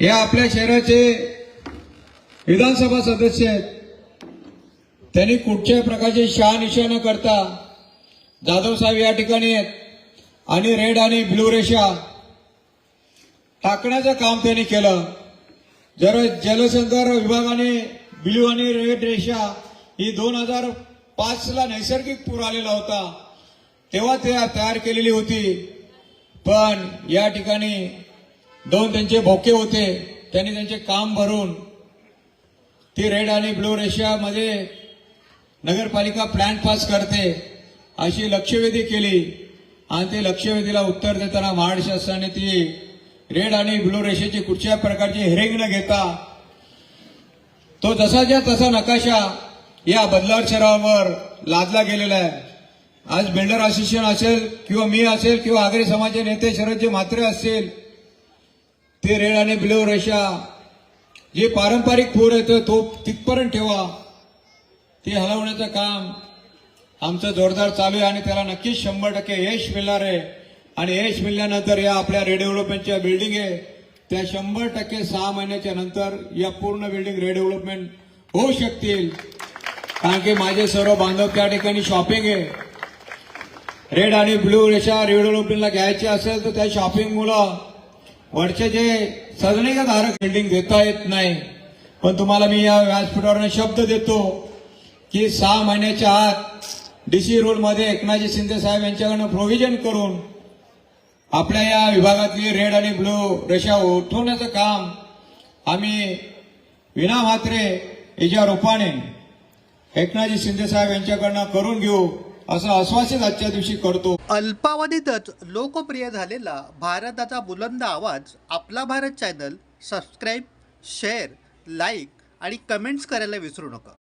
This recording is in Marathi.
हे आपल्या शहराचे विधानसभा सदस्य आहेत. त्यांनी कुठच्याही प्रकारची शहानिशा न करता जाधव साहेब या ठिकाणी आहेत आणि रेड आणि ब्लू रेषा टाकण्याचं काम त्यांनी केलं. जर जलसंधार विभागाने ब्ल्यू आणि रेड रेषा ही दोन हजार पाचला नैसर्गिक पूर आलेला होता तेव्हा ते तयार केलेली होती. पण या ठिकाणी दोन त्यांचे भोके होते. त्यांनी त्यांचे काम भरून ती रेड आणि ब्लू रेषामध्ये नगरपालिका प्लॅन पास करते. अशी लक्षवेधी केली. आणि ते लक्षवेधीला उत्तर देताना महाराष्ट्र शासनाने ती रेड आणि ब्लू रेषेची कुठच्या प्रकारची हेरिंग न घेता तो जसाच्या तसा नकाशा या बदलाव शहरावर लादला गेलेला आहे. आज बिल्डर असोसिएशन असेल किंवा मी असेल किंवा आगरी समाजचे नेते शरदजी म्हात्रे असतील ते रेड आणि ब्लू रेषा जे पारंपरिक पूर येतं तो तिथपर्यंत ठेवा. ते हलवण्याचं काम आमचं जोरदार चालू आहे आणि त्याला नक्कीच शंभर टक्के यश मिळणार आहे. आणि यश मिळाल्यानंतर या आपल्या रेडेव्हलपमेंटच्या बिल्डिंग आहे. त्या शंभर टक्के सहा महिन्याच्या नंतर या पूर्ण बिल्डिंग रेडेव्हलपमेंट होऊ शकतील. कारण की माझे सर्व बांधव त्या ठिकाणी शॉपिंग आहे. रेड आणि ब्लू रेषा रेडेव्हलपमेंटला घ्यायचे असेल तर त्या शॉपिंग मुलं वरचे जे धारक बिल्डिंग देता येत नाही पण तुम्हाला मी या व्यासपीठावर शब्द देतो की सहा महिन्याच्या आत डीसी रोलमध्ये एकनाथजी शिंदे साहेब यांच्याकडनं प्रोव्हिजन करून आपल्या या विभागातली रेड आणि ब्लू रेषा उठवण्याचं काम आम्ही विनामात्रे याच्या रूपाने एकनाथजी शिंदे साहेब यांच्याकडनं करून घेऊ. असं आश्वासित आजच्या दिवशी करतो. अल्पावधीतच लोकप्रिय झालेला भारताचा बुलंद आवाज आपला Bharat channel subscribe share like आणि कमेंट्स करायला विसरू नका.